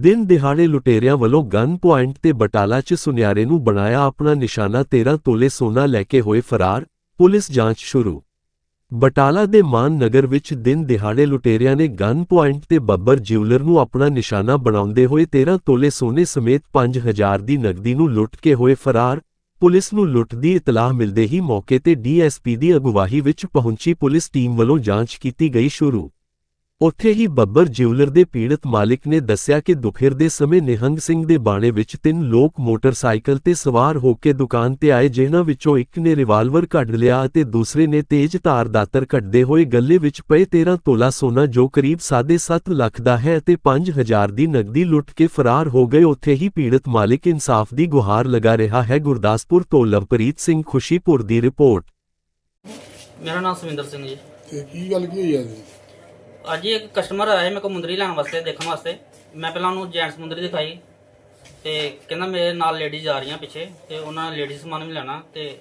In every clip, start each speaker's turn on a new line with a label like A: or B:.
A: ਦਿਨ ਦਿਹਾੜੇ ਲੁਟੇਰਿਆਂ ਵੱਲੋਂ ਗਨ ਪੁਆਇੰਟ ਤੇ ਬਟਾਲਾ 'ਚ ਸੁਨਿਆਰੇ ਨੂੰ ਬਣਾਇਆ ਆਪਣਾ ਨਿਸ਼ਾਨਾ 13 ਤੋਲੇ ਸੋਨਾ ਲੈ ਕੇ ਹੋਏ ਫਰਾਰ, ਪੁਲਿਸ ਜਾਂਚ ਸ਼ੁਰੂ। ਬਟਾਲਾ ਦੇ ਮਾਨ ਨਗਰ ਵਿੱਚ ਦਿਨ ਦਿਹਾੜੇ ਲੁਟੇਰਿਆਂ ਨੇ ਗਨ ਪੁਆਇੰਟ ਤੇ ਬੱਬਰ ਜਿਊਲਰ ਨੂੰ ਆਪਣਾ ਨਿਸ਼ਾਨਾ ਬਣਾਉਂਦੇ ਹੋਏ 13 ਤੋਲੇ ਸੋਨੇ ਸਮੇਤ 5000 ਦੀ ਨਕਦੀ ਨੂੰ ਲੁੱਟ ਕੇ ਹੋਏ ਫਰਾਰ, ਪੁਲਿਸ ਨੂੰ ਲੁੱਟ ਦੀ ਇਤਲਾਹ ਮਿਲਦੇ ਹੀ ਮੌਕੇ ਤੇ ਡੀਐਸਪੀ ਦੀ ਅਗਵਾਈ ਵਿੱਚ ਪਹੁੰਚੀ ਪੁਲਿਸ ਟੀਮ ਵੱਲੋਂ ਜਾਂਚ ਕੀਤੀ ਗਈ ਸ਼ੁਰੂ। ਉੱਥੇ ਹੀ ਬੱਬਰ ਜਿਊਲਰ ਦੇ ਪੀੜਤ ਮਾਲਿਕ ਨੇ ਦੱਸਿਆ ਕਿ ਦੁਪਹਿਰ ਦੇ ਸਮੇਂ ਨਿਹੰਗ ਸਿੰਘ ਦੇ ਬਾਣੇ ਵਿੱਚ ਤਿੰਨ ਲੋਕ ਮੋਟਰਸਾਈਕਲ ਤੇ ਸਵਾਰ ਹੋ ਕੇ ਦੁਕਾਨ ਤੇ ਆਏ ਜਿਨ੍ਹਾਂ ਵਿੱਚੋਂ ਇੱਕ ਨੇ ਰਿਵਾਲਵਰ ਕੱਢ ਲਿਆ ਅਤੇ ਦੂਸਰੇ ਨੇ ਤੇਜ਼ ਧਾਰ ਦਾਤਰ ਕੱਢਦੇ ਹੋਏ ਗੱਲੇ ਵਿੱਚ ਪਏ 13 ਤੋਲਾ ਸੋਨਾ ਜੋ ਕਰੀਬ 7.5 ਲੱਖ ਦਾ ਹੈ ਅਤੇ 5000 ਦੀ ਨਕਦੀ ਲੁੱਟ ਕੇ ਫਰਾਰ ਹੋ ਗਏ। ਉੱਥੇ ਹੀ ਪੀੜਤ ਮਾਲਿਕ ਇਨਸਾਫ ਦੀ ਗੁਹਾਰ ਲਗਾ ਰਿਹਾ ਹੈ। ਗੁਰਦਾਸਪੁਰ ਤੋਂ ਲਵਪ੍ਰੀਤ ਸਿੰਘ ਖੁਸ਼ੀਪੁਰ ਦੀ ਰਿਪੋਰਟ।
B: ਮੇਰਾ ਨਾਮ ਸੁਵਿੰਦਰ ਸਿੰਘ ਜੀ।
C: ਤੇ ਕੀ ਗੱਲ ਕੀ ਹੋਈ ਆ ਜੀ?
B: ਅੱਜ ਹੀ ਇੱਕ ਕਸਟਮਰ ਆਇਆ ਸੀ ਮੇਰੇ ਕੋਲ ਮੁੰਦਰੀ ਲੈਣ ਵਾਸਤੇ, ਦੇਖਣ ਵਾਸਤੇ। ਮੈਂ ਪਹਿਲਾਂ ਉਹਨੂੰ ਜੈਂਟਸ ਮੁੰਦਰੀ ਦਿਖਾਈ ਤੇ ਕਹਿੰਦਾ ਮੇਰੇ ਨਾਲ ਲੇਡੀਜ਼ ਆ ਰਹੀਆਂ ਪਿੱਛੇ ਤੇ ਉਹਨਾਂ ਨੇ ਲੇਡੀਜ਼ ਸਮਾਨ ਵੀ ਲੈਣਾ ਤੇ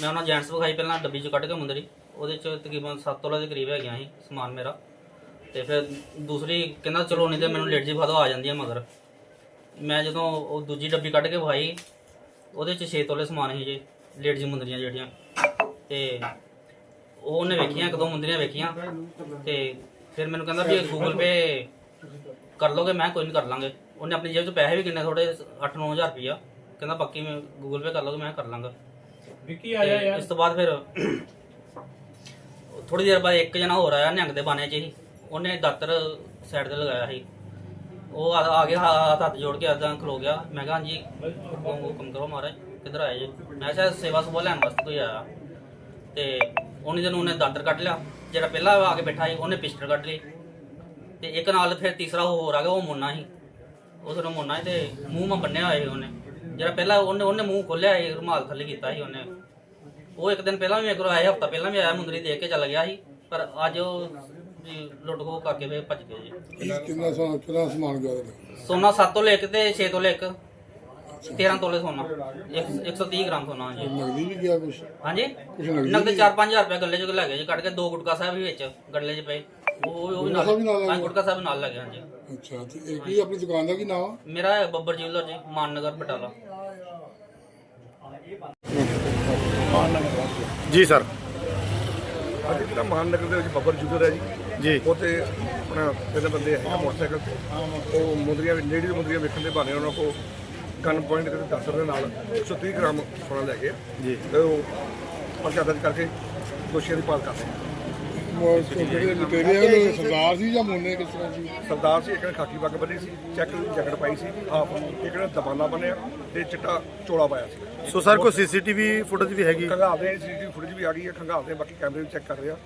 B: ਮੈਂ ਉਹਨਾਂ ਜੈਂਟਸ ਵਿਖਾਈ ਪਹਿਲਾਂ ਡੱਬੀ ਚੋਂ ਕੱਢ ਕੇ ਮੁੰਦਰੀ। ਉਹਦੇ ਚ ਤਕਰੀਬਨ 7 ਤੋਲੇ ਦੇ ਕਰੀਬ ਹੈਗੀਆਂ ਸੀ ਸਮਾਨ ਮੇਰਾ। ਤੇ ਫਿਰ ਦੂਸਰੀ ਕਹਿੰਦਾ ਚਲੋ ਨਹੀਂ ਤੇ ਮੈਨੂੰ ਲੇਡੀਜ਼ ਵਿਖਾ ਦਿਓ ਆ ਜਾਂਦੀਆਂ ਮਗਰ। ਮੈਂ ਜਦੋਂ ਉਹ ਦੂਜੀ ਡੱਬੀ ਕੱਢ ਕੇ ਵਿਖਾਈ, ਉਹਦੇ ਚ 6 ਤੋਲੇ ਸਮਾਨ ਸੀ ਜੇ ਲੇਡੀਜ਼ ਮੁੰਦਰੀਆਂ ਜਿਹੜੀਆਂ। ਤੇ ਉਹ ਉਹਨੇ ਵੇਖੀਆਂ, ਇੱਕ ਦੋ ਮੁੰਦਰੀਆਂ ਵੇਖੀਆਂ ਤੇ ਫਿਰ ਮੈਨੂੰ ਕਹਿੰਦਾ ਵੀ ਗੂਗਲ ਪੇ ਕਰ ਲੋਗੇ ਮੈਂ ਕੋਈ ਨਹੀਂ ਕਰ ਲਾਂਗੇ। ਉਹਨੇ ਆਪਣੀ ਜੇਬ 'ਚ ਪੈਸੇ ਵੀ ਕਿੰਨੇ ਥੋੜੇ 8-9000 ਰੁਪਈਆ। ਕਹਿੰਦਾ ਬਾਕੀ ਮੈਂ ਗੂਗਲ ਪੇ ਕਰ ਲੋਗੇ ਮੈਂ ਕਰ ਲਾਂਗਾ। ਵਿੱਕੀ ਆਇਆ ਯਾਰ? ਇਸ ਤੋਂ ਬਾਅਦ ਫਿਰ ਥੋੜੀ ਦੇਰ ਬਾਅਦ ਇੱਕ ਜਣਾ ਹੋਰ ਆਇਆ ਨਿਹੰਗ ਦੇ ਬਾਣੇ 'ਚ ਹੀ। ਉਹਨੇ ਦਾਤਰ ਸਾਈਡ ਤੇ ਲਗਾਇਆ ਸੀ। ਉਹ ਆ ਆ ਗਿਆ ਹੱਥ ਹੱਥ ਜੋੜ ਕੇ ਏਦਾਂ ਖਲੋ ਗਿਆ। ਮੈਂ ਕਿਹਾ ਹਾਂਜੀ ਹੁਕਮ ਹੁਕਮ ਕਰੋ ਮਹਾਰਾਜ ਕਿੱਧਰ ਆਏ ਜੀ? ਮੈਂ ਕਿਹਾ ਸੇਵਾ ਸੁਭਾ ਲੈਣ ਵਾਸਤੇ ਕੋਈ ਆਇਆ। ਤੇ ਉਹਨੇ ਦਿਨ ਉਹਨੇ ਦਾਤਰ ਕੱਢ ਲਿਆ ਜਿਹੜਾ ਪਹਿਲਾਂ ਆ ਕੇ ਬੈਠਾ ਸੀ ਉਹਨੇ ਪਿਸਟਲ ਕੱਢ ਲਈ। ਤੇ ਇੱਕ ਨਾਲ ਫਿਰ ਤੀਸਰਾ ਹੋਰ ਆ ਗਿਆ ਉਹ ਮੁੰਨਾ ਸੀ। ਉਸ ਨੂੰ ਮੁੰਨਾ ਸੀ ਤੇ ਮੂੰਹ ਮਾ ਬੰਨਿਆ ਹੋਇਆ ਸੀ ਉਹਨੇ। ਜਿਹੜਾ ਪਹਿਲਾਂ ਉਹਨੇ ਉਹਨੇ ਮੂੰਹ ਖੋਲਿਆ ਸੀ ਰੁਮਾਲ ਥੱਲੇ ਕੀਤਾ ਸੀ ਉਹਨੇ। ਉਹ ਇੱਕ ਦਿਨ ਪਹਿਲਾਂ ਵੀ ਮੇਰੇ ਕੋਲ ਆਇਆ ਹਫਤਾ ਪਹਿਲਾਂ ਵੀ ਆਇਆ ਮੁੰਦਰੀ ਦੇ ਕੇ ਚੱਲ ਗਿਆ ਸੀ। ਪਰ ਅੱਜ ਉਹ ਲੁੱਟ ਖੋਹ ਕਰਕੇ ਫੇਰ ਭੱਜ ਗਏ ਜੀ।
C: ਕਿੰਨਾ ਸੋਨਾ ਕਿੰਨਾ ਸਮਾਨ ਗਿਆ
B: ਸੋਨਾ 7 ਤੋਂ ਲੈ ਕੇ ਤੇ 6 ਤੋਂ ਲੈ ਕੇ 13 ਤੋਲੇ ਸੋਨਾ। ਇੱਕ- 130 ਗ੍ਰਾਮ ਸੋਨਾ ਜੀ
C: ਨਗਦੀ ਵੀ ਗਿਆ ਕੁਛ?
B: ਹਾਂਜੀ?
C: ਨਗਦੀ
B: ਨਗਦ 4-5000 ਰੁਪਏ ਗੱਲੇ ਚ ਲੈ ਗਏ ਜੀ ਕੱਢ ਕੇ ਦੋ ਗੁਟਕਾ ਸਾਹਿਬ ਵੀ ਵਿੱਚ ਗੱਲੇ 'ਚ ਪਏ। ਉਹ ਉਹ ਵੀ
C: ਨਾਲ
B: ਹਾਂ? ਗੁਟਕਾ ਸਾਹਿਬ ਨਾਲ ਲੱਗੇ ਹਾਂਜੀ।
C: ਅੱਛਾ ਤੇ ਇਹ ਕੀ ਆਪਣੀ ਦੁਕਾਨ ਦਾ ਕੀ ਨਾਮ ਆ?
B: ਮੇਰਾ ਹੈ ਬੱਬਰ ਜਿਊਲਰ ਜੀ ਮਾਨਨਗਰ ਬਟਾਲਾ।
D: ਜੀ ਸਰ।
E: ਅੱਜ ਜਿਹੜਾ ਮਾਨਨਗਰ ਦੇ ਵਿੱਚ ਬੱਬਰ ਜੁਗਰ ਹੈ ਜੀ
D: ਜੀ।
E: ਉੱਥੇ ਆਪਣਾ ਤਿੰਨ ਬੰਦੇ ਹੈ ਮੋਟਰਸਾਈਕਲ ਤੇ। ਉਹ ਮੁੰਦਰੀਆਂ ਲੇਡੀ ਦੇ ਮੁੰਦਰੀਆਂ ਵੇਖਣ ਦੇ ਬਹਾਨੇ ਉਹਨਾਂ ਕੋਲ ਗਨ ਪੁਆਇੰਟ ਦੇ ਦਸਰ ਦੇ ਨਾਲ 130 ਗ੍ਰਾਮ ਸੋਨਾ ਲੈ ਗਏ
D: ਜੀ।
E: ਤੇ ਉਹ ਪਰਚਾ ਦਰਜ ਕਰਕੇ ਦੋਸ਼ੀਆਂ ਦੀ ਭਾਲ ਕਰ ਰਹੇ ਆ।
C: ਉਹ ਜਿਹੜੇ ਲੁਟੇਰੇ ਆ ਉਹ ਸਰਦਾਰ ਸੀ ਜਾਂ ਮੋਨੇ ਕਿਸ ਤਰ੍ਹਾਂ ਸੀ?
E: ਸਰਦਾਰ ਸੀ ਇੱਕ ਨੇ ਖਾਕੀ ਪੱਗ ਬੰਨੀ ਸੀ ਚੈੱਕ ਜੈਕਟ ਪਾਈ ਸੀ ਹਾਫ ਇੱਕ ਨੇ ਦਬਾਨਾ ਬੰਨਿਆ ਤੇ ਚਿੱਟਾ ਚੋਲਾ ਪਾਇਆ ਸੀ।
D: ਸੋ ਸਰ ਕੋਈ ਸੀਸੀਟੀਵੀ ਫੁਟੇਜ ਵੀ ਹੈਗੀ?
E: ਖੰਗਾਲਦੇ ਸੀਸੀਟੀਵੀ ਫੁਟੇਜ ਵੀ ਆ ਗਈ ਹੈ ਖੰਗਾਲਦੇ ਬਾਕੀ ਕੈਮਰੇ ਵੀ ਚੈੱਕ ਕਰ ਰਹੇ ਆ।